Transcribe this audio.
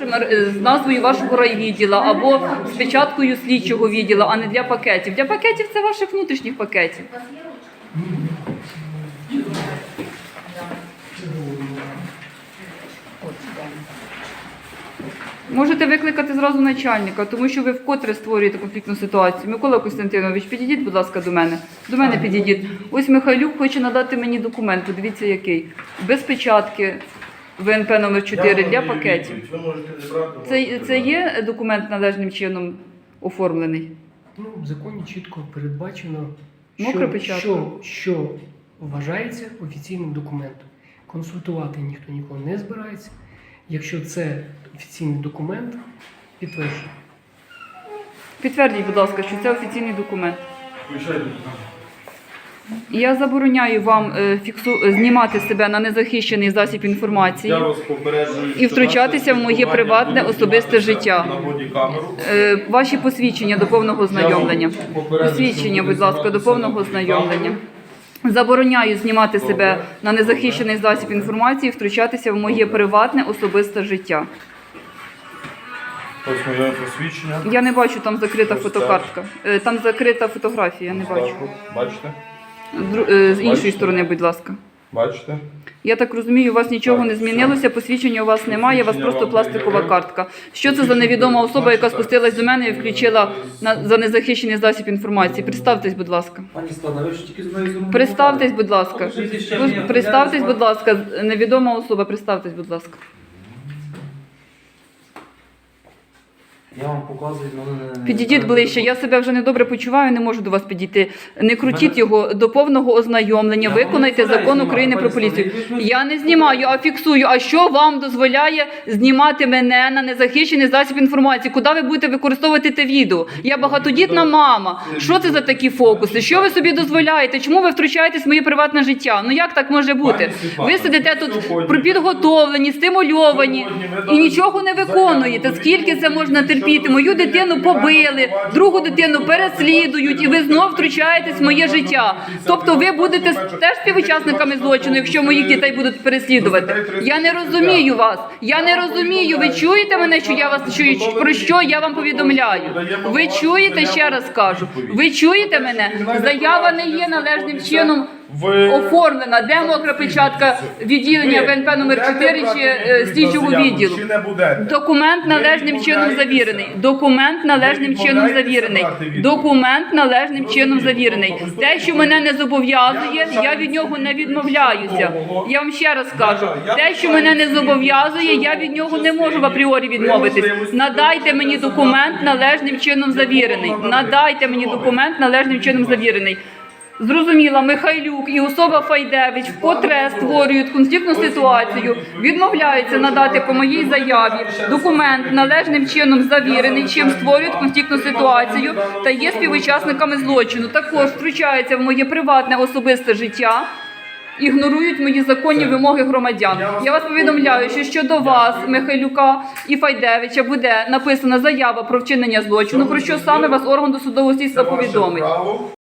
Е, з назвою вашого райвідділа або з печаткою слідчого відділу, а не для пакетів. Для пакетів це ваших внутрішніх пакетів. Можете викликати зразу начальника, тому що ви вкотре створюєте конфліктну ситуацію. Микола Костянтинович, підійдіть, будь ласка, до мене. До мене підійдіть. Ось Михайлюк хоче надати мені документ. Подивіться, який. Без печатки ВНП номер 4 для пакетів. Ви можете не брати. Це, можете це брати. є документ належним чином оформлений? Ну, в законі чітко передбачено, Мокра що, печатка. що, що вважається офіційним документом. Консультувати ніхто нікого не збирається. Якщо це офіційний документ, підтверджує. Підтвердіть, будь ласка, що це офіційний документ. Включайте. Я забороняю вам е, фіксу... е, знімати себе на незахищений засіб інформації. Я вас попереджую, І втручатися в моє приватне особисте життя. На бодікамеру. Е, Ваші посвідчення до повного ознайомлення. Я вам Посвідчення, будь ласка, до зніматися повного на ознайомлення. Забороняю знімати себе на незахищений засіб інформації, і втручатися в моє приватне особисте життя. Ось моє посвідчення. Я не бачу там закрита Ось фотокартка. Е, Там закрита фотографія, я не. Бачу. Бачите? Е, З іншої Бачите? сторони, будь ласка. Бачите? Я так розумію, у вас нічого Так, не змінилося, посвідчення у вас немає, у вас Посвідчення просто вам пластикова пред'явив. картка. Що це за невідома особа, яка спустилась до мене і включила на за незахищений засіб інформації? Представтесь, будь ласка. Пані Стана, ви ж тільки з мною зробили. Представтесь, будь ласка. Покажіть, що Ви- мені Представтесь, будь ласка. Невідома особа, представтесь, будь ласка. Я вам показую, але. Підійдіть ближче. Я себе вже недобре почуваю, не можу до вас підійти. Не крутіть його до повного ознайомлення. Я Виконайте закон України про поліцію. Я не знімаю, а фіксую. А що вам дозволяє знімати мене на незахищений засіб інформації? Куди ви будете використовувати те відео? Я багатодітна мама. Що це за такі фокуси? Що ви собі дозволяєте? Чому ви втручаєтесь в моє приватне життя? Ну як так може бути? Ви сидите тут підготовлені, стимульовані і нічого не виконуєте. Скільки це можна що терпіти? Мою дитину побили, другу дитину переслідують, і ви знов втручаєтесь в моє життя. Тобто ви будете теж співучасниками злочину, якщо моїх дітей будуть переслідувати. Я не розумію вас. Я не розумію. Ви чуєте мене, що я вас чую? Про що я вам повідомляю? Ви чуєте ще раз кажу. Ви чуєте мене? Заява не є належним чином. Ви Оформлена, де відділення Ви ВНП номер будете 4 чи брати е, відповідь на слідчого заяву, відділу. Чи не будете? Документ належним Ви чином відмовляєтеся? завірений. Документ належним чином відмовляєтеся завірений. брати відповідь? Документ належним Розумію. чином завірений. Тобто, Те, що мене не зобов'язує, Я я від нього не відмовляюся. Я вам ще раз кажу, Я те, що мене не зобов'язує, я від нього не можу в апріорі відмовитись. Надайте мені документ належним чином завірений. Надайте мені документ належним чином завірений. Зрозуміла, Михайлюк і особа Файдевич вкотре створюють конфліктну ситуацію, відмовляються надати по моїй заяві документ належним чином завірений, чим створюють конфліктну ситуацію та є співучасниками злочину. Також втручаються в моє приватне особисте життя. Ігнорують мої законні вимоги громадян. Я вас повідомляю, що щодо вас, Михайлюка і Файдевича, буде написана заява про вчинення злочину, про що саме вас орган досудового слідства повідомить.